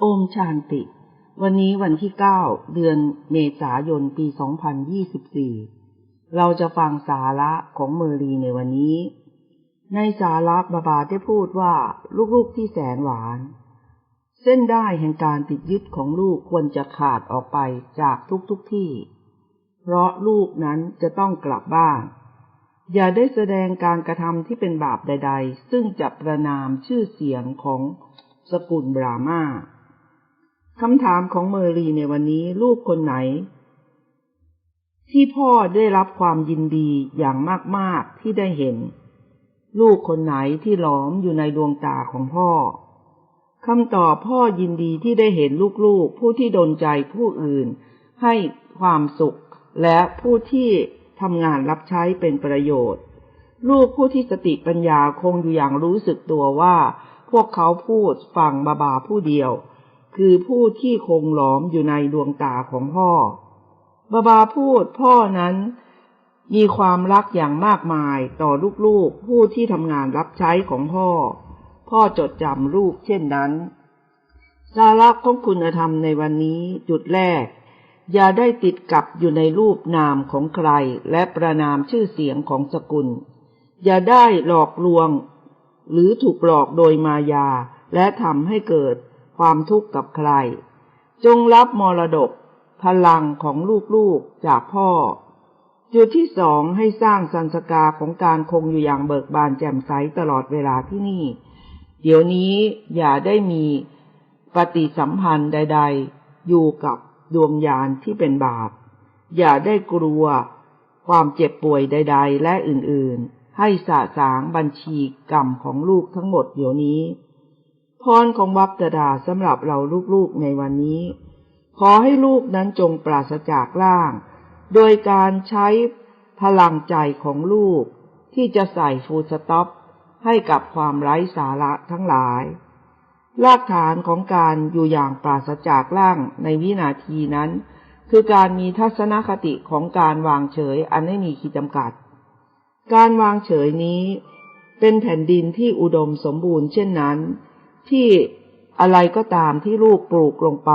โอมชานติ วันนี้วันที่เก้าเดือนเมษายนปี 2024 เราจะฟังสาระของเมอรีในวันนี้ ในสาระบาบาได้พูดว่าลูกๆที่แสนหวาน เส้นได้แห่งการติดยึดของลูกควรจะขาดออกไปจากทุกๆทที่ เพราะลูกนั้นจะต้องกลับบ้านอย่าได้แสดงการกระทำที่เป็นบาปใด ๆ ซึ่งจะประนามชื่อเสียงของสกุลบรามา คำถามของเมอรีในวันนี้ลูกคนไหน ที่พ่อได้รับความยินดีอย่างมาก ๆ ที่ได้เห็น ลูกคนไหนที่หลอมอยู่ในดวงตาของพ่อคำตอบพ่อยินดีที่ได้เห็นลูกๆ ผู้ที่ดนใจผู้อื่น ให้ความสุข และผู้ที่ทำงานรับใช้เป็นประโยชน์ ลูกผู้ที่สติปัญญาคงอยู่อย่างรู้สึกตัวว่า พวกเขาพูดฟังบาบาผู้เดียว คือผู้ที่คงหลอมอยู่ในดวงตาของพ่อบาบาพูดพ่อนั้น มีความรักอย่างมากมายต่อลูกๆผู้ที่ทำงานรับใช้ของพ่อ พ่อจดจำลูกเช่นนั้นสาระของคุณธรรมในวันนี้จุดแรก อย่าได้ติดกับอยู่ในรูปนามของใครและประนามชื่อเสียงของสกุล อย่าได้หลอกลวง หรือถูกหลอกโดยมายาและทำให้เกิด ความทุกข์กับใคร จงรับมรดก พลังของลูกๆจากพ่อ จุดที่สองให้สร้างสันสกาของการคงอยู่อย่างเบิกบานแจ่มใสตลอดเวลาที่นี่ เดี๋ยวนี้อย่าได้มีปฏิสัมพันธ์ใด ๆ อยู่กับดวงยานที่เป็นบาป อย่าได้กลัวความเจ็บป่วยใด ๆ และอื่นๆ ให้สะสางบัญชีกรรมของลูกทั้งหมดเดี๋ยวนี้ พรของวัปตดาสำหรับเราลูกๆในวันนี้ ขอให้ลูกนั้นจงปราศจากล่าง โดยการใช้พลังใจของลูก ที่จะใส่ฟูสต็อปให้กับความไร้สาระทั้งหลาย รากฐานของการอยู่อย่างปราศจากล่างในวินาทีนั้น คือการมีทัศนคติของการวางเฉยอันไม่มีขีดจำกัด การวางเฉยนี้ เป็นแผ่นดินที่อุดมสมบูรณ์เช่นนั้น ที่อะไรก็ตามที่ลูกปลูกลงไป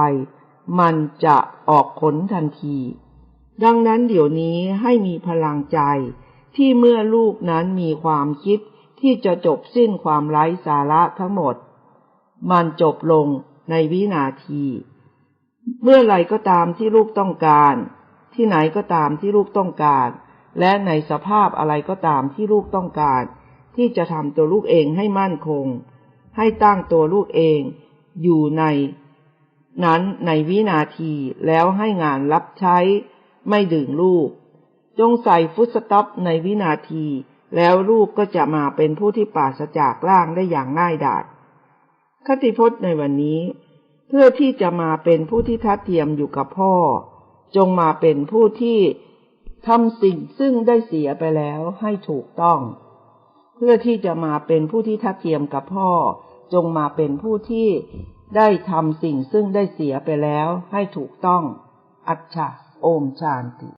มันจะออกผลทันที ดังนั้นเดี๋ยวนี้ให้มีพลังใจที่เมื่อลูกนั้นมีความคิดที่จะจบสิ้นความไร้สาระทั้งหมด มันจบลงในวินาที เมื่อไรก็ตามที่ลูกต้องการ ที่ไหนก็ตามที่ลูกต้องการ และในสภาพอะไรก็ตามที่ลูกต้องการ ที่จะทำตัวลูกเองให้มั่นคง ให้ตั้งตัวลูกเอง อยู่ใน นั้นในวินาทีแล้วให้งานรับใช้ ไม่ดึงลูก จงใส่ฟุตสต็อปในวินาที แล้วลูกก็จะมาเป็นผู้ที่ปราศจากร่างได้อย่างง่ายดายคติพจน์ในวันนี้ เพื่อที่จะมาเป็นผู้ที่ทัดเทียมอยู่กับพ่อ จงมาเป็นผู้ที่ทำสิ่งซึ่งได้เสียไปแล้วให้ถูกต้อง พื่อที่จะมาเป็นผู้ที่ทัดเทียมกับพ่อ จงมาเป็นผู้ที่ได้ทำสิ่งซึ่งได้เสียไปแล้วให้ถูกต้อง อัจฉะโอมชานติ